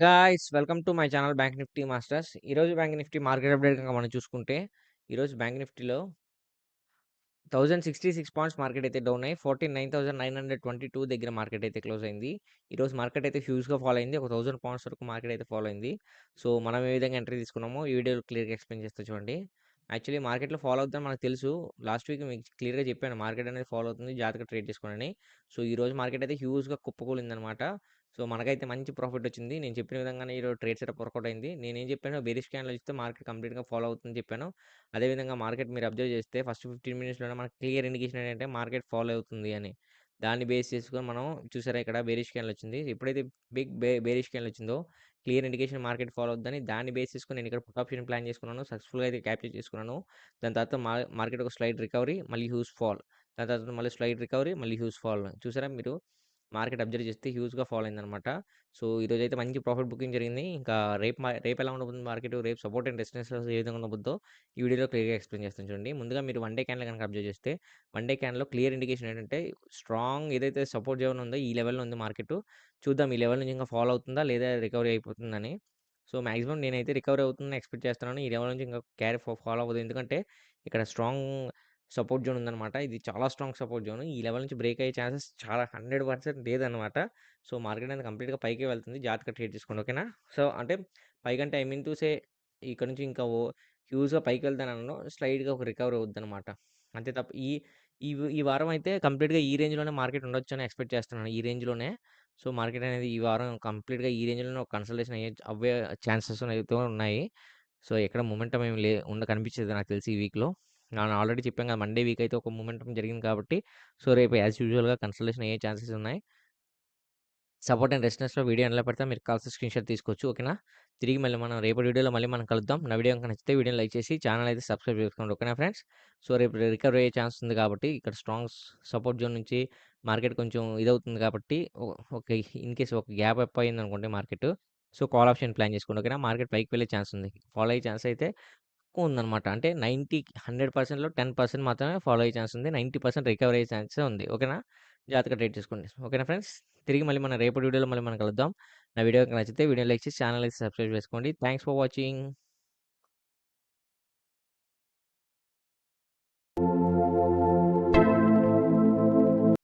Guys welcome to my channel Bank Nifty Masters. ఈరోజు bank Nifty market update కనుక మనం చూసుకుంటే, ఈరోజు బ్యాంక్ నిఫ్టీలో 1066 పాయింట్స్ మార్కెట్ అయితే డౌన్ అయ్యి 49,922 దగ్గర మార్కెట్ అయితే క్లోజ్ అయింది. ఈరోజు మార్కెట్ అయితే హ్యూజ్‌గా ఫాలో అయింది. ఒక థౌసండ్ పాయింట్స్ వరకు మార్కెట్ అయితే ఫాలో అయింది. సో, మనం ఏ విధంగా ఎంట్రీ తీసుకున్నామో ఈ వీడియోలో క్లియర్‌గా ఎక్స్‌ప్లెయిన్ చేస్తా చూడండి. యాక్చువల్లీ మార్కెట్‌లో ఫాలో అవుద్దని మనకు తెలుసు. లాస్ట్ వీక్ మీకు క్లియర్‌గా చెప్పాను. మార్కెట్ అనేది ఫాలో అవుతుంది. జాగ్రత్తగా ట్రేడ్ చేసుకోండి సో, ఈరోజు మార్కెట్ అయితే హ్యూజ్‌గా కుప్పకూలిందనమాట. సో, మనకైతే మంచి ప్రాఫిట్ వచ్చింది. నేను చెప్పిన విధంగానే ఈరోజు ట్రేడ్ సెటప్ వర్కౌట్ అయింది. నేనేం చెప్పానో బేరిష్ క్యాండిల్ ఇస్తే మార్కెట్ కంప్లీట్‌గా ఫాలో అవుతుందని చెప్పాను. అదేవిధంగా మార్కెట్ మీరు అబ్జర్వ్ చేస్తే ఫస్ట్ 15 మినిట్స్‌లోనే మనకు క్లియర్ ఇండికేషన్ ఏంటంటే మార్కెట్ ఫాలో అవుతుంది అని. దాన్ని బేస్ చేసుకొని మనం చూసారా ఇక్కడ బేరిష్ క్యాండిల్ వచ్చింది. ఎప్పుడైతే బిగ్ బే బేరిష్ క్యాండిల్ వచ్చిందో క్లియర్ ఇండికేషన్ మార్కెట్ ఫాలో అవుతుందని దాన్ని బేస్ చేసుకుని నేను ఇక్కడ పుట్ ఆప్షన్ ప్లాన్ చేసుకున్నాను. సక్సెస్‌ఫుల్‌గా అయితే క్యాప్చర్ చేసుకున్నాను. దాని తర్వాత మా మార్కెట్ ఒక స్లైడ్ రికవరీ మళ్ళీ హ్యూస్ ఫాల్. దాని తర్వాత మళ్ళీ స్లైడ్ రికవరీ మళ్ళీ హ్యూస్ ఫాల్. చూసారా మీరు మార్కెట్ అబ్జర్వ్ చేస్తే హ్యూజ్‌గా ఫాల్ అయిందనమాట. సో, ఈరోజైతే మంచి ప్రాఫిట్ బుకింగ్ జరిగింది. ఇంకా రేపు రేపు ఎలా ఉండబోతుంది మార్కెట్ రేపు సపోర్ట్ అండ్ రెసిస్టెన్సెస్ ఏ విధంగా ఉండబోద్దో ఈ వీడియోలో క్లియర్‌గా ఎక్స్‌ప్లెయిన్ చేస్తాను చూడండి. ముందుగా మీరు వన్ డే క్యాండిల్ కనుక అబ్జర్వ్ చేస్తే వన్ డే క్యాన్లో క్లియర్ ఇండికేషన్ ఏంటంటే స్ట్రాంగ్ ఏదైతే సపోర్ట్ జోన్ ఉందో ఈ లెవెల్‌లో ఉంది మార్కెట్. చూద్దాం ఈ లెవెల్ నుంచి ఇంకా ఫాలో అవుతుందా లేదా రికవరీ అయిపోతుందని. సో, మాక్సిమం నేనైతే రికవరీ అవుతుందని ఎక్స్‌పెక్ట్ చేస్తున్నాను. ఈ లెవెల్ నుంచి ఇంకా క్యారీ ఫాలో అవ్వదు. ఎందుకంటే ఇక్కడ స్ట్రాంగ్ సపోర్ట్ జోన్ ఉందన్నమాట ఇది చాలా స్ట్రాంగ్ సపోర్ట్ జోన్. ఈ లెవెల్ నుంచి బ్రేక్ అయ్యే ఛాన్సెస్ చాలా 100% లేదనమాట. సో, మార్కెట్ అనేది కంప్లీట్‌గా పైకే వెళ్తుంది. జాగ్రత్తగా ట్రేడ్ చేసుకోండి. ఓకేనా? సో, అంటే పైకంటే ఐ మీన్ చూసే ఇక్కడ నుంచి ఇంకా ఓ హ్యూజ్‌గా పైకి వెళ్తాను స్లైడ్‌గా ఒక రికవరీ అవుద్దనమాట. అంతే తప్ప ఈ ఈ ఈ వారం అయితే కంప్లీట్‌గా ఈ రేంజ్‌లోనే మార్కెట్ ఉండొచ్చని ఎక్స్‌పెక్ట్ చేస్తున్నాను. ఈ రేంజ్‌లోనే. సో, మార్కెట్ అనేది ఈ వారం కంప్లీట్‌గా ఈ రేంజ్‌లోనే ఒక కన్సల్టేషన్ అయ్యే అవ్వే ఛాన్సెస్ అయితే ఉన్నాయి. సో, ఎక్కడ మొమెంటమ్ ఏమి లే ఉండ కనిపించేది నాకు తెలిసి ఈ వీక్‌లో. నేను ఆల్రెడీ చెప్పాను కదా! మండే వీక్ అయితే ఒక మూమెంటం జరిగింది కాబట్టి సో, రేపు యాజ్ యూజువల్‌గా కన్సల్టేషన్ అయ్యే ఛాన్సెస్ ఉన్నాయి. సపోర్ట్ అండ్ రెసిస్టెన్స్‌లో వీడియో ఎలా పెడితే మీరు కాల్సిన స్క్రీన్ షాట్ తీసుకోవచ్చు. ఓకేనా? తిరిగి మళ్ళీ మనం రేపటి వీడియోలో మళ్ళీ మనం కలుద్దాం. నా వీడియో గనుక నచ్చితే వీడియోని లైక్ చేసి ఛానల్ అయితే సబ్స్క్రైబ్ చేసుకోండి. ఓకేనా ఫ్రెండ్స్? సో, రేపు రికవరీ అయ్యే ఛాన్స్ ఉంది కాబట్టి ఇక్కడ స్ట్రాంగ్ సపోర్ట్ జోన్ నుంచి మార్కెట్ కొంచెం ఇదవుతుంది కాబట్టి ఓ ఓకే. ఇన్ కేస్ ఒక గ్యాప్ అప్ అయిందనుకోండి market so, call option plan చేసుకోండి. ఓకేనా? మార్కెట్ పైకి వెళ్ళే ఛాన్స్ ఉంది. ఫాలో అయ్యే ఛాన్స్ అయితే తక్కువ ఉందనమాట. అంటే నైంటీ హండ్రెడ్ పర్సెంట్లో టెన్ పర్సెంట్ మాత్రమే ఫాలో అయ్యే ఛాన్స్ ఉంది. 90% రికవరీ అయ్యే ఛాన్సే ఉంది. ఓకేనా? జాగ్రత్తగా ట్రేట్ చేసుకోండి. ఓకేనా ఫ్రెండ్స్? తిరిగి మళ్ళీ మనం రేపటి వీడియోలో మళ్ళీ మనం కలుద్దాం. నా వీడియో నచ్చితే వీడియో లైక్ చేసి ఛానల్ అయితే సబ్స్క్రైబ్ చేసుకోండి. Thanks for watching.